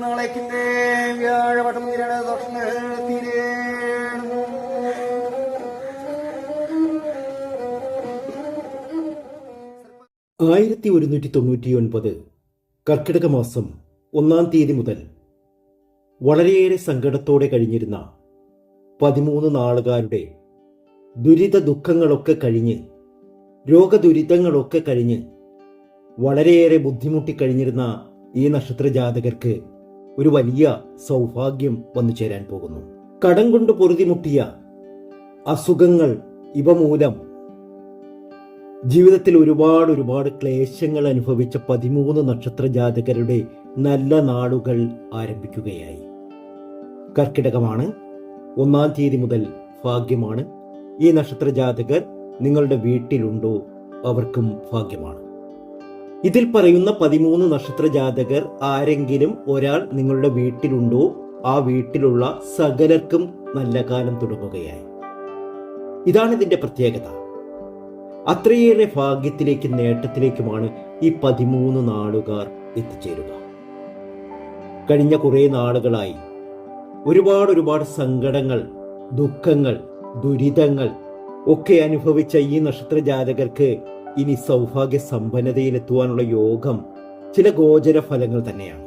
നാളേക്കില്ല നാളേക്കിന്റെ വ്യാഴവട്ടം തീരണ. ദക്ഷിണ തീരേ. ആയിരത്തി ഒരുന്നൂറ്റി തൊണ്ണൂറ്റി ഒൻപത് കർക്കിടക മാസം ഒന്നാം തീയതി മുതൽ വളരെയേറെ സങ്കടത്തോടെ കഴിഞ്ഞിരുന്ന പതിമൂന്ന് നാളുകാരുടെ ദുരിത ദുഃഖങ്ങളൊക്കെ കഴിഞ്ഞ് രോഗദുരിതങ്ങളൊക്കെ കഴിഞ്ഞ് വളരെയേറെ ബുദ്ധിമുട്ടി കഴിഞ്ഞിരുന്ന ഈ നക്ഷത്ര ജാതകർക്ക് ഒരു വലിയ സൗഭാഗ്യം വന്നു ചേരാൻ പോകുന്നു. കടം കൊണ്ട് പൊറുതിമുട്ടിയ അസുഖങ്ങൾ ഇവ മൂലം ജീവിതത്തിൽ ഒരുപാട് ഒരുപാട് ക്ലേശങ്ങൾ അനുഭവിച്ച പതിമൂന്ന് നക്ഷത്ര ജാതകരുടെ നല്ല നാളുകൾ ആരംഭിക്കുകയായി. കർക്കിടകമാണ്. ഒന്നാം തീയതി മുതൽ ഭാഗ്യമാണ്. ഈ നക്ഷത്ര ജാതകർ നിങ്ങളുടെ വീട്ടിലുണ്ടോ? അവർക്കും ഭാഗ്യമാണ്. ഇതിൽ പറയുന്ന പതിമൂന്ന് നക്ഷത്ര ജാതകർ ആരെങ്കിലും ഒരാൾ നിങ്ങളുടെ വീട്ടിലുണ്ടോ ആ വീട്ടിലുള്ള സകലർക്കും നല്ല കാലം തുടങ്ങുകയായി. ഇതാണ് ഇതിന്റെ പ്രത്യേകത. അത്രയേറെ ഭാഗ്യത്തിലേക്കും നേട്ടത്തിലേക്കുമാണ് ഈ പതിമൂന്ന് നാളുകാർ എത്തിച്ചേരുക. കഴിഞ്ഞ കുറേ നാളുകളായി ഒരുപാട് ഒരുപാട് സങ്കടങ്ങൾ ദുഃഖങ്ങൾ ദുരിതങ്ങൾ ഒക്കെ അനുഭവിച്ച ഈ നക്ഷത്ര ജാതകർക്ക് ഇനി സൗഭാഗ്യ സമ്പന്നതയിലെത്തുവാനുള്ള യോഗം ചില ഗോചര ഫലങ്ങൾ തന്നെയാണ്.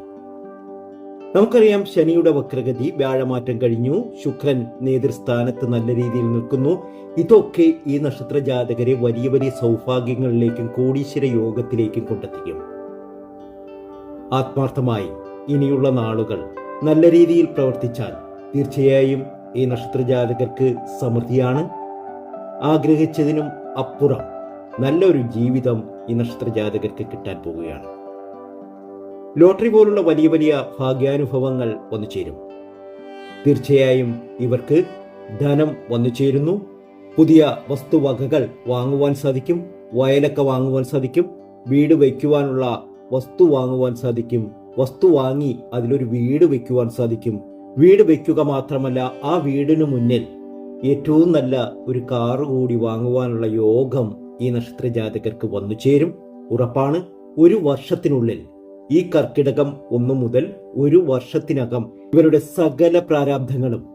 നമുക്കറിയാം ശനിയുടെ വക്രഗതി വ്യാഴമാറ്റം കഴിഞ്ഞു ശുക്രൻ നേതൃസ്ഥാനത്ത് നല്ല രീതിയിൽ നിൽക്കുന്നു. ഇതൊക്കെ ഈ നക്ഷത്ര ജാതകരെ വലിയ വലിയ സൗഭാഗ്യങ്ങളിലേക്കും കോടീശ്വര യോഗത്തിലേക്കും കൊണ്ടെത്തിക്കും. ആത്മാർത്ഥമായി ഇനിയുള്ള നാളുകൾ നല്ല രീതിയിൽ പ്രവർത്തിച്ചാൽ തീർച്ചയായും ഈ നക്ഷത്ര ജാതകർക്ക് സമൃദ്ധിയാണ്. ആഗ്രഹിച്ചതിനും അപ്പുറം നല്ലൊരു ജീവിതം ഈ നക്ഷത്ര ജാതകർക്ക് കിട്ടാൻ പോവുകയാണ്. ലോട്ടറി പോലുള്ള വലിയ വലിയ ഭാഗ്യാനുഭവങ്ങൾ വന്നു ചേരും. തീർച്ചയായും ഇവർക്ക് ധനം വന്നു ചേരുന്നു. പുതിയ വസ്തുവകകൾ വാങ്ങുവാൻ സാധിക്കും വയലൊക്കെ വാങ്ങുവാൻ സാധിക്കും വീട് വയ്ക്കുവാനുള്ള വസ്തു വാങ്ങുവാൻ സാധിക്കും വസ്തു വാങ്ങി അതിലൊരു വീട് വയ്ക്കുവാൻ സാധിക്കും. വീട് വയ്ക്കുക മാത്രമല്ല ആ വീടിനു മുന്നിൽ ഏറ്റവും നല്ല ഒരു കാറ് കൂടി വാങ്ങുവാനുള്ള യോഗം ഈ നക്ഷത്ര ജാതകർക്ക് വന്നു ചേരും. ഉറപ്പാണ് ഒരു വർഷത്തിനുള്ളിൽ ഈ കർക്കിടകം ഒന്നു മുതൽ ഒരു വർഷത്തിനകം ഇവരുടെ സകല പ്രാരാബ്ധങ്ങളും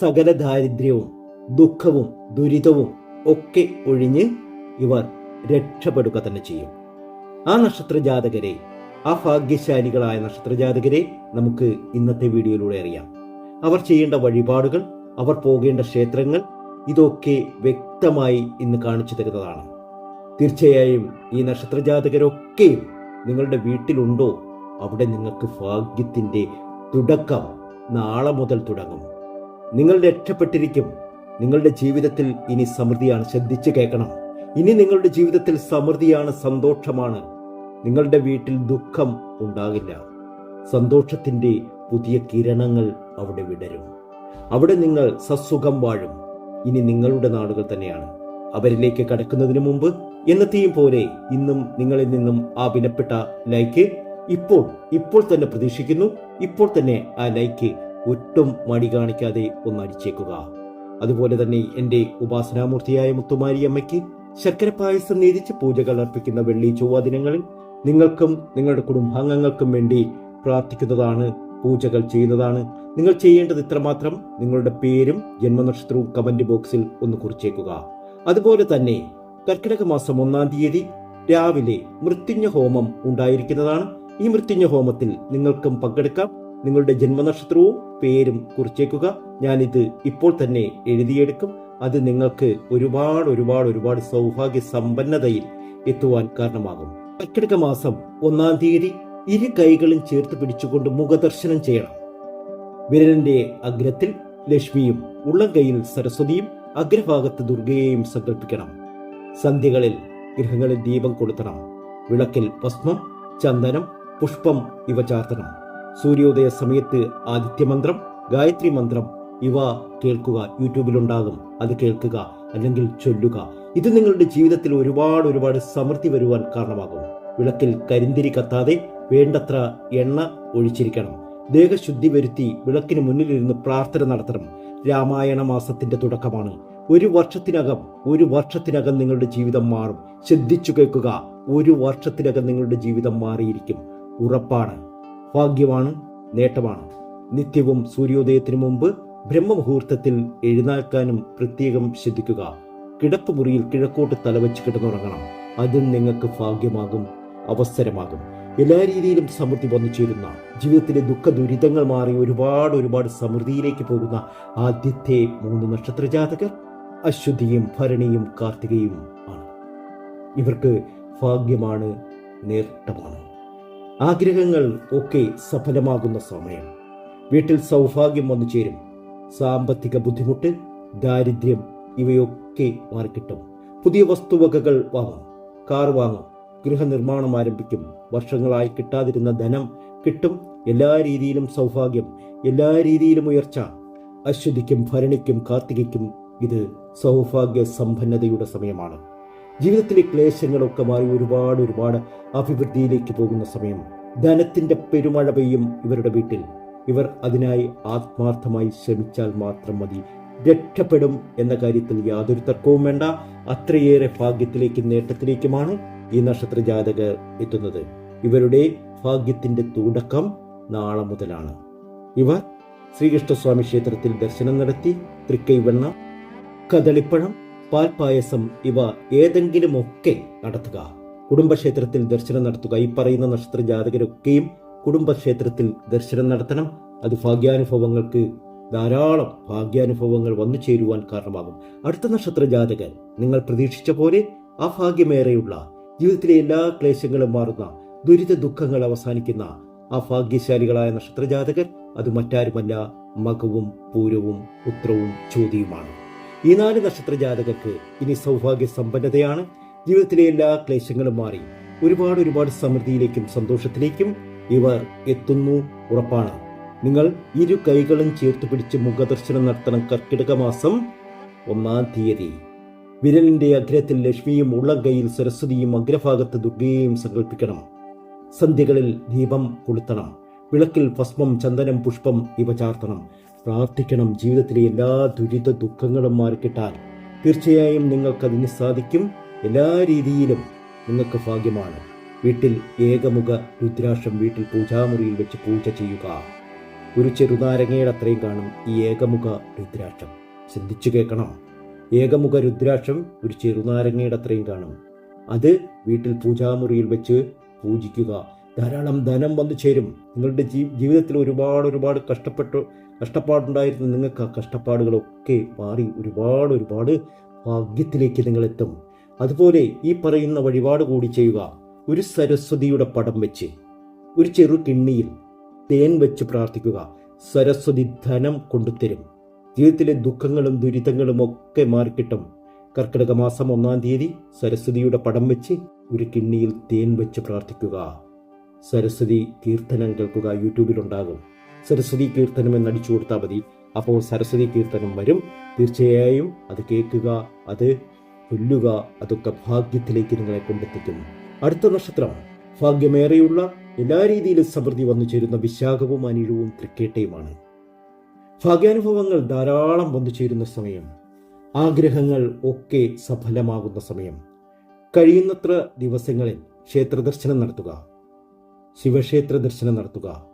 സകല ദാരിദ്ര്യവും ദുഃഖവും ദുരിതവും ഒക്കെ ഒഴിഞ്ഞ് ഇവർ രക്ഷപ്പെടുക തന്നെ ചെയ്യും. ആ നക്ഷത്ര ജാതകരെ ആ ഭാഗ്യശാലികളായ നക്ഷത്ര ജാതകരെ നമുക്ക് ഇന്നത്തെ വീഡിയോയിലൂടെ അറിയാം. അവർ ചെയ്യേണ്ട വഴിപാടുകൾ അവർ പോകേണ്ട ക്ഷേത്രങ്ങൾ ഇതൊക്കെ വ്യക്തമായി ഇന്ന് കാണിച്ചു തരുന്നതാണ്. തീർച്ചയായും ഈ നക്ഷത്രജാതകരൊക്കെയും നിങ്ങളുടെ വീട്ടിലുണ്ടോ? അവിടെ നിങ്ങൾക്ക് ഭാഗ്യത്തിന്റെ തുടക്കം നാളെ മുതൽ തുടങ്ങും. നിങ്ങൾ രക്ഷപ്പെട്ടിരിക്കും. നിങ്ങളുടെ ജീവിതത്തിൽ ഇനി സമൃദ്ധിയാണ്. ശ്രദ്ധിച്ചു കേൾക്കണം. ഇനി നിങ്ങളുടെ ജീവിതത്തിൽ സമൃദ്ധിയാണ് സന്തോഷമാണ്. നിങ്ങളുടെ വീട്ടിൽ ദുഃഖം ഉണ്ടാകില്ല. സന്തോഷത്തിന്റെ പുതിയ കിരണങ്ങൾ അവിടെ വിടരും. അവിടെ നിങ്ങൾ സസുഖം വാഴും. ഇനി നിങ്ങളുടെ നാടുകൾ തന്നെയാണ്. അവരിലേക്ക് കടക്കുന്നതിന് മുമ്പ് എന്നത്തെയും പോലെ ഇന്നും നിങ്ങളിൽ നിന്നും ആ വിലപ്പെട്ട ലൈക്ക് ഇപ്പോൾ ഇപ്പോൾ തന്നെ പ്രതീക്ഷിക്കുന്നു. ഇപ്പോൾ തന്നെ ആ ലൈക്ക് ഒട്ടും മടി കാണിക്കാതെ ഒന്ന് അടിച്ചേക്കുക. അതുപോലെ തന്നെ എന്റെ ഉപാസനാമൂർത്തിയായ മുത്തുമാരി അമ്മയ്ക്ക് ശർക്കര പായസം നേതിച്ച് പൂജകൾ അർപ്പിക്കുന്ന വെള്ളി ചൊവ്വ ദിനങ്ങളിൽ നിങ്ങൾക്കും നിങ്ങളുടെ കുടുംബാംഗങ്ങൾക്കും വേണ്ടി പ്രാർത്ഥിക്കുന്നതാണ് പൂജകൾ ചെയ്യുന്നതാണ്. നിങ്ങൾ ചെയ്യേണ്ടത് ഇത്രമാത്രം. നിങ്ങളുടെ പേരും ജന്മനക്ഷത്രവും കമന്റ് ബോക്സിൽ ഒന്ന് കുറിച്ചേക്കുക. അതുപോലെ തന്നെ കർക്കിടക മാസം ഒന്നാം തീയതി രാവിലെ മൃത്യുഞ്ഞ ഹോമം ഉണ്ടായിരിക്കുന്നതാണ്. ഈ മൃത്യുഞ്ഞ ഹോമത്തിൽ നിങ്ങൾക്കും പങ്കെടുക്കാം. നിങ്ങളുടെ ജന്മനക്ഷത്രവും പേരും കുറിച്ചേക്കുക. ഞാനിത് ഇപ്പോൾ തന്നെ എഴുതിയെടുക്കും. അത് നിങ്ങൾക്ക് ഒരുപാട് ഒരുപാട് ഒരുപാട് സൗഭാഗ്യ സമ്പന്നതയിൽ എത്തുവാൻ കാരണമാകും. കർക്കിടക മാസം ഒന്നാം തീയതി ഇരു കൈകളും ചേർത്ത് പിടിച്ചുകൊണ്ട് മുഖദർശനം ചെയ്യണം. വിരലിന്റെ അഗ്രത്തിൽ ലക്ഷ്മിയും ഉള്ളം കൈയിൽ സരസ്വതിയും അഗ്രഭാഗത്ത് ദുർഗയെയും സങ്കല്പിക്കണം സന്ധ്യകളിൽ ഗൃഹങ്ങളിൽ ദീപം കൊളുത്തണം. വിളക്കിൽ ഭസ്മം ചന്ദനം പുഷ്പം ഇവ ചാർത്തണം. സൂര്യോദയ സമയത്ത് ആദിത്യമന്ത്രം ഗായത്രി മന്ത്രം ഇവ കേൾക്കുക യൂട്യൂബിലുണ്ടാകും. അത് കേൾക്കുക അല്ലെങ്കിൽ ചൊല്ലുക. ഇത് നിങ്ങളുടെ ജീവിതത്തിൽ ഒരുപാട് ഒരുപാട് സമൃദ്ധി വരുവാൻ കാരണമാകും. വിളക്കിൽ കരിന്തിരി കത്താതെ വേണ്ടത്ര എണ്ണ ഒഴിച്ചിരിക്കണം. ദേഹശുദ്ധി വരുത്തി വിളക്കിന് മുന്നിലിരുന്ന് പ്രാർത്ഥന നടത്തണം. രാമായണ മാസത്തിന്റെ തുടക്കമാണ്. ഒരു വർഷത്തിനകം ഒരു വർഷത്തിനകം നിങ്ങളുടെ ജീവിതം മാറും. ശ്രദ്ധിച്ചു കേൾക്കുക ഒരു വർഷത്തിനകം നിങ്ങളുടെ ജീവിതം മാറിയിരിക്കും. ഉറപ്പാണ് ഭാഗ്യമാണ് നേട്ടമാണ്. നിത്യവും സൂര്യോദയത്തിനു മുമ്പ് ബ്രഹ്മമുഹൂർത്തത്തിൽ എഴുന്നേൽക്കാനും പ്രത്യേകം ശ്രദ്ധിക്കുക. കിടപ്പ് മുറിയിൽ കിഴക്കോട്ട് തലവെച്ച് കിടന്നുറങ്ങണം. അതും നിങ്ങൾക്ക് ഭാഗ്യമാകും അവസരമാകും. എല്ലാ രീതിയിലും സമൃദ്ധി വന്നു ചേരുന്ന ജീവിതത്തിലെ ദുഃഖ ദുരിതങ്ങൾ മാറി ഒരുപാട് ഒരുപാട് സമൃദ്ധിയിലേക്ക് പോകുന്ന ആദ്യത്തെ മൂന്ന് നക്ഷത്ര ജാതകർ അശ്വതിയും ഭരണിയും കാർത്തികയും ആണ്. ഇവർക്ക് ഭാഗ്യമാണ് നേട്ടമാണ്. ആഗ്രഹങ്ങൾ ഒക്കെ സഫലമാകുന്ന സമയം. വീട്ടിൽ സൗഭാഗ്യം വന്നു ചേരും. സാമ്പത്തിക ബുദ്ധിമുട്ട് ദാരിദ്ര്യം ഇവയൊക്കെ മാറിക്കിട്ടും. പുതിയ വസ്തുവകകൾ വാങ്ങും. കാർ വാങ്ങും. ഗൃഹനിർമ്മാണം ആരംഭിക്കും. വർഷങ്ങളായി കിട്ടാതിരുന്ന ധനം കിട്ടും. എല്ലാ രീതിയിലും സൗഭാഗ്യം എല്ലാ രീതിയിലും ഉയർച്ച. അശ്വതിക്കും ഭരണിക്കും കാർത്തികയ്ക്കും ഇത് സൗഭാഗ്യ സമ്പന്നതയുടെ സമയമാണ്. ജീവിതത്തിലെ ക്ലേശങ്ങളൊക്കെ മാറി ഒരുപാട് ഒരുപാട് അഭിവൃദ്ധിയിലേക്ക് പോകുന്ന സമയം. ധനത്തിന്റെ പെരുമഴ പെയ്യും ഇവരുടെ വീട്ടിൽ. ഇവർ അതിനായി ആത്മാർത്ഥമായി ശ്രമിച്ചാൽ മാത്രം മതി. രക്ഷപ്പെടും എന്ന കാര്യത്തിൽ യാതൊരു തർക്കവും വേണ്ട. അത്രയേറെ ഭാഗ്യത്തിലേക്കും നേട്ടത്തിലേക്കുമാണ് ഈ നക്ഷത്ര ജാതകർ എത്തുന്നത്. ഇവരുടെ ഭാഗ്യത്തിന്റെ തുടക്കം നാളെ മുതലാണ്. ഇവർ ശ്രീകൃഷ്ണസ്വാമി ക്ഷേത്രത്തിൽ ദർശനം നടത്തി തൃക്കൈവെണ്ണ കദളിപ്പഴം പാൽപായസം ഇവ ഏതെങ്കിലുമൊക്കെ നടത്തുക. കുടുംബക്ഷേത്രത്തിൽ ദർശനം നടത്തുക. ഈ പറയുന്ന നക്ഷത്ര ജാതകരൊക്കെയും കുടുംബക്ഷേത്രത്തിൽ ദർശനം നടത്തണം. അത് ഭാഗ്യാനുഭവങ്ങൾക്ക് ധാരാളം ഭാഗ്യാനുഭവങ്ങൾ വന്നു ചേരുവാൻ കാരണമാകും. അടുത്ത നക്ഷത്ര ജാതകൻ നിങ്ങൾ പ്രതീക്ഷിച്ച പോലെ ആ ഭാഗ്യമേറെയുള്ള ജീവിതത്തിലെ എല്ലാ ക്ലേശങ്ങളും മാറുന്ന ദുരിത ദുഃഖങ്ങൾ അവസാനിക്കുന്ന ആ ഭാഗ്യശാലികളായ നക്ഷത്ര ജാതകർ അത് മറ്റാരുമല്ല മകവും പൂരവും പുത്രവും ചോതിയുമാണ് ഈ നാല് നക്ഷത്ര ജാതകർക്ക് ഇനി സൗഭാഗ്യ സമ്പന്നതയാണ് ജീവിതത്തിലെ എല്ലാ ക്ലേശങ്ങളും മാറി ഒരുപാട് ഒരുപാട് സമൃദ്ധിയിലേക്കും സന്തോഷത്തിലേക്കും ഇവർ എത്തുന്നു ഉറപ്പാണ്. നിങ്ങൾ ഇരു കൈകളും ചേർത്ത് പിടിച്ച് മുഖദർശനം നടത്തണം കർക്കിടക മാസം ഒന്നാം തീയതി. വിരലിന്റെ അഗ്രത്തിൽ ലക്ഷ്മിയും ഉള്ളം കൈയിൽ സരസ്വതിയും അഗ്രഭാഗത്ത് ദുർഗയെയും സങ്കല്പിക്കണം സന്ധ്യകളിൽ ദീപം കൊളുത്തണം. വിളക്കിൽ ഭസ്മം ചന്ദനം പുഷ്പം ഇവ ചാർത്തണം. പ്രാർത്ഥിക്കണം. ജീവിതത്തിലെ എല്ലാ ദുരിത ദുഃഖങ്ങളും മാറിക്കിട്ടാൻ തീർച്ചയായും നിങ്ങൾക്കതിന് സാധിക്കും. എല്ലാ രീതിയിലും നിങ്ങൾക്ക് ഭാഗ്യമാണ്. വീട്ടിൽ ഏകമുഖ രുദ്രാക്ഷം വീട്ടിൽ പൂജാമുറിയിൽ വെച്ച് പൂജ ചെയ്യുക. ഒരു ചെറുനാരങ്ങയുടെ അത്രയും കാണും ഈ ഏകമുഖ രുദ്രാക്ഷം. ചിന്തിച്ചു കേൾക്കണം. ഏകമുഖ രുദ്രാക്ഷം ഒരു ചെറുനാരങ്ങയുടെ അത്രയും കാണും. അത് വീട്ടിൽ പൂജാമുറിയിൽ വെച്ച് പൂജിക്കുക. ധാരാളം ധനം വന്നു ചേരും. നിങ്ങളുടെ ജീവിതത്തിൽ ഒരുപാട് ഒരുപാട് കഷ്ടപ്പെട്ടു കഷ്ടപ്പാടുണ്ടായിരുന്ന നിങ്ങൾക്ക് ആ കഷ്ടപ്പാടുകളൊക്കെ മാറി ഒരുപാട് ഒരുപാട് ഭാഗ്യത്തിലേക്ക് നിങ്ങളെത്തും. അതുപോലെ ഈ പറയുന്ന വഴിപാട് കൂടി ചെയ്യുക. ഒരു സരസ്വതിയുടെ പടം വെച്ച് ഒരു ചെറു കിണ്ണിയിൽ തേൻ വെച്ച് പ്രാർത്ഥിക്കുക. സരസ്വതി ധനം കൊണ്ടുതരും ജീവിതത്തിലെ ദുഃഖങ്ങളും ദുരിതങ്ങളും ഒക്കെ മാറിക്കിട്ടും. കർക്കിടക മാസം ഒന്നാം തീയതി സരസ്വതിയുടെ പടം വെച്ച് ഒരു കിണ്ണിയിൽ തേൻ വെച്ച് പ്രാർത്ഥിക്കുക. സരസ്വതി കീർത്തനം കേൾക്കുക. യൂട്യൂബിലുണ്ടാകും. സരസ്വതി കീർത്തനം എന്ന് എന്നടിച്ചു കൊടുത്താൽ മതി. അപ്പോൾ സരസ്വതി കീർത്തനം വരും. തീർച്ചയായും അത് കേൾക്കുക അത് ചൊല്ലുക അതൊക്കെ ഭാഗ്യത്തിലേക്ക് നിങ്ങളെ കൊണ്ടെത്തിക്കും. അടുത്ത നക്ഷത്രം. ഭാഗ്യമേറെയുള്ള എല്ലാ രീതിയിലും സമൃദ്ധി വന്നു ചേരുന്ന വിശാഖവും അനിഴവും തൃക്കേട്ടയുമാണ്. ഭാഗ്യാനുഭവങ്ങൾ ധാരാളം വന്നു ചേരുന്ന സമയം. ആഗ്രഹങ്ങൾ ഒക്കെ സഫലമാകുന്ന സമയം. കഴിയുന്നത്ര ദിവസങ്ങളിൽ ക്ഷേത്ര ദർശനം നടത്തുക. ശിവക്ഷേത്ര ദർശനം നടത്തുക.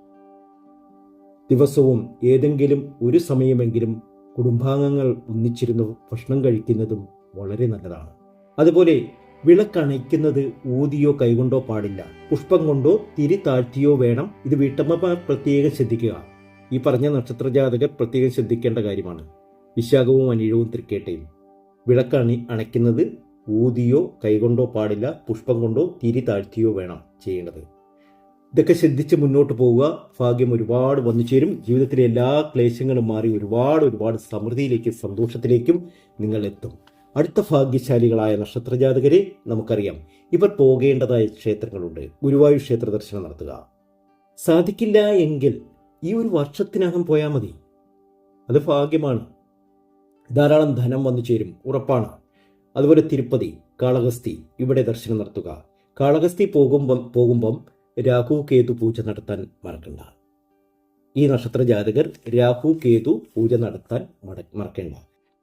ദിവസവും ഏതെങ്കിലും ഒരു സമയമെങ്കിലും കുടുംബാംഗങ്ങൾ ഒന്നിച്ചിരുന്ന് ഭക്ഷണം കഴിക്കുന്നതും വളരെ നല്ലതാണ്. അതുപോലെ വിളക്കണയ്ക്കുന്നത് ഊതിയോ കൈകൊണ്ടോ പാടില്ല. പുഷ്പം കൊണ്ടോ തിരി താഴ്ത്തിയോ വേണം. ഇത് വീട്ടമ്മമാർ പ്രത്യേകം ശ്രദ്ധിക്കുക. ഈ പറഞ്ഞ നക്ഷത്ര ജാതകർ പ്രത്യേകം ശ്രദ്ധിക്കേണ്ട കാര്യമാണ്. വിശാഖവും അനിഴവും തൃക്കേട്ടയും. വിളക്കണി അണയ്ക്കുന്നത് ഊതിയോ കൈകൊണ്ടോ പാടില്ല പുഷ്പം കൊണ്ടോ തിരി താഴ്ത്തിയോ വേണം ചെയ്യേണ്ടത്. ഇതൊക്കെ ശ്രദ്ധിച്ച് മുന്നോട്ട് പോവുക. ഭാഗ്യം ഒരുപാട് വന്നു ചേരും. ജീവിതത്തിലെ എല്ലാ ക്ലേശങ്ങളും മാറി ഒരുപാട് ഒരുപാട് സമൃദ്ധിയിലേക്കും സന്തോഷത്തിലേക്കും നിങ്ങൾ എത്തും. അടുത്ത ഭാഗ്യശാലികളായ നക്ഷത്രജാതകരെ നമുക്കറിയാം. ഇവർ പോകേണ്ടതായ ക്ഷേത്രങ്ങളുണ്ട്. ഗുരുവായൂർ ക്ഷേത്ര ദർശനം നടത്തുക. സാധിക്കില്ല എങ്കിൽ ഈ ഒരു വർഷത്തിനകം പോയാൽ മതി. അത് ഭാഗ്യമാണ്. ധാരാളം ധനം വന്നു ചേരും. ഉറപ്പാണ്. അതുപോലെ തിരുപ്പതി കാളഹസ്തി ഇവിടെ ദർശനം നടത്തുക. കാളഹസ്തി പോകുമ്പം പോകുമ്പം രാഹു കേതു പൂജ നടത്താൻ മറക്കണ്ട. ഈ നക്ഷത്ര ജാതകർ രാഹു കേതു പൂജ നടത്താൻ മറക്കേണ്ട.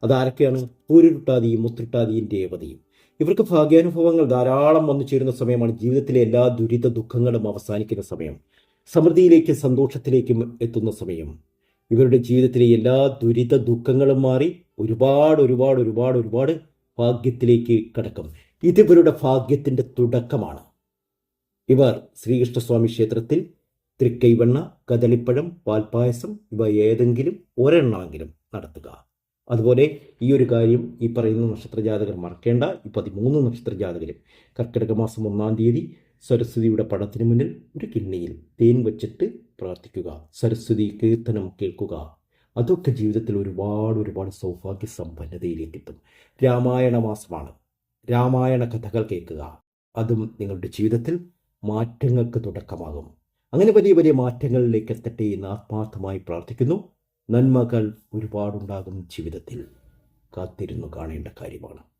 അതാരൊക്കെയാണ്? പൂരിട്ടാതിയും മുത്തിട്ടാതിയും രേവതിയും. ഇവർക്ക് ഭാഗ്യാനുഭവങ്ങൾ ധാരാളം വന്നു ചേരുന്ന സമയമാണ് ജീവിതത്തിലെ എല്ലാ ദുരിത ദുഃഖങ്ങളും അവസാനിക്കുന്ന സമയം. സമൃദ്ധിയിലേക്കും സന്തോഷത്തിലേക്കും എത്തുന്ന സമയം. ഇവരുടെ ജീവിതത്തിലെ എല്ലാ ദുരിത ദുഃഖങ്ങളും മാറി ഒരുപാട് ഒരുപാട് ഒരുപാട് ഒരുപാട് ഭാഗ്യത്തിലേക്ക് കടക്കും. ഇത് ഇവരുടെ ഭാഗ്യത്തിന്റെ തുടക്കമാണ്. ഇവർ ശ്രീകൃഷ്ണസ്വാമി ക്ഷേത്രത്തിൽ തൃക്കൈവണ്ണ കദളിപ്പഴം പാൽപ്പായസം ഇവ ഏതെങ്കിലും ഒരെണ്ണമെങ്കിലും നടത്തുക. അതുപോലെ ഈ ഒരു കാര്യം ഈ പറയുന്ന നക്ഷത്രജാതകർ മറക്കേണ്ട. ഈ പതിമൂന്ന് നക്ഷത്രജാതകരും കർക്കിടക മാസം ഒന്നാം തീയതി സരസ്വതിയുടെ പടത്തിന് മുന്നിൽ ഒരു കിണ്ണിയിൽ തേൻ വച്ചിട്ട് പ്രാർത്ഥിക്കുക. സരസ്വതി കീർത്തനം കേൾക്കുക. അതൊക്കെ ജീവിതത്തിൽ ഒരുപാട് ഒരുപാട് സൗഭാഗ്യ സമ്പന്നതയിലേക്ക് എത്തും രാമായണ മാസമാണ്. രാമായണ കഥകൾ കേൾക്കുക. അതും നിങ്ങളുടെ ജീവിതത്തിൽ മാറ്റങ്ങൾക്ക് തുടക്കമാകും. അങ്ങനെ വലിയ വലിയ മാറ്റങ്ങളിലേക്ക് എത്തട്ടെ എന്ന് ആത്മാർത്ഥമായി പ്രാർത്ഥിക്കുന്നു. നന്മകൾ ഒരുപാടുണ്ടാകും ജീവിതത്തിൽ. കാത്തിരുന്നു കാണേണ്ട കാര്യമാണ്.